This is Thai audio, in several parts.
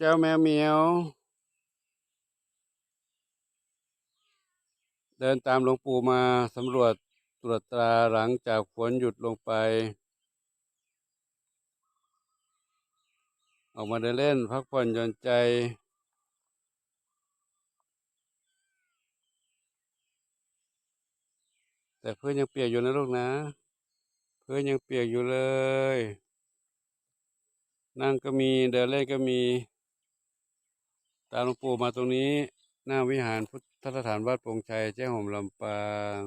เจ้าแมวเหมียว เดินตามหลวงปู่มาสำรวจตรวจตราหลังจากฝนหยุดลงไป ออกมาเดินเล่นพักผ่อนหย่อนใจแต่เพื้นยังเปียกอยู่นะลูกนะ เพื้นยังเปียกอยู่เลย นั่งก็มีเดินเล่นก็มี ตามหลวงปู่มาตรงนี้ หน้าวิหารพุทธสถานวัดปงชัยแจ้งห่มลำปาง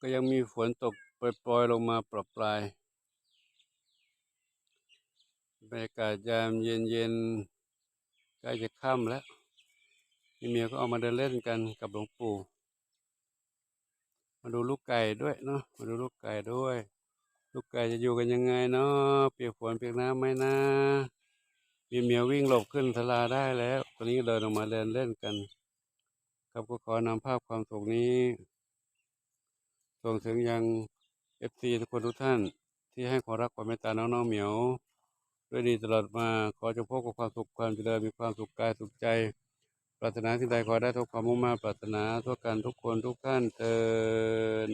ก็ยังมีฝนตกปล่อยๆลงมาปรับปลายบรรยากาศยามเย็นๆใกล้จะค่ำแล้ว พี่เมียก็เอามาเดินเล่นกันกับหลวงปู่ มาดูลูกไก่ด้วยเนาะ มาดูลูกไก่ด้วย ลูกไก่จะอยู่กันยังไงเนาะ เปียกฝนเปียกน้ำไหมนะพี่เมียวิ่งหลบขึ้นศาลาได้แล้ว ตอนนี้เดินออกมาเดินเล่นกัน ครับก็ขอนำภาพความสุขนี้ส่งถึงยังเอฟซีทุกคนทุกท่านที่ให้ความรักความเมตตาน้องๆเหมียว ด้วยดีตลอดมาขอจงพบกับความสุขความเจริญมีความสุขกายสุขใจ ปรารถนาสิ่งใดขอได้ทุกความมุ่งมาปรารถนาทุกกันทุกคนทุกท่านเทิน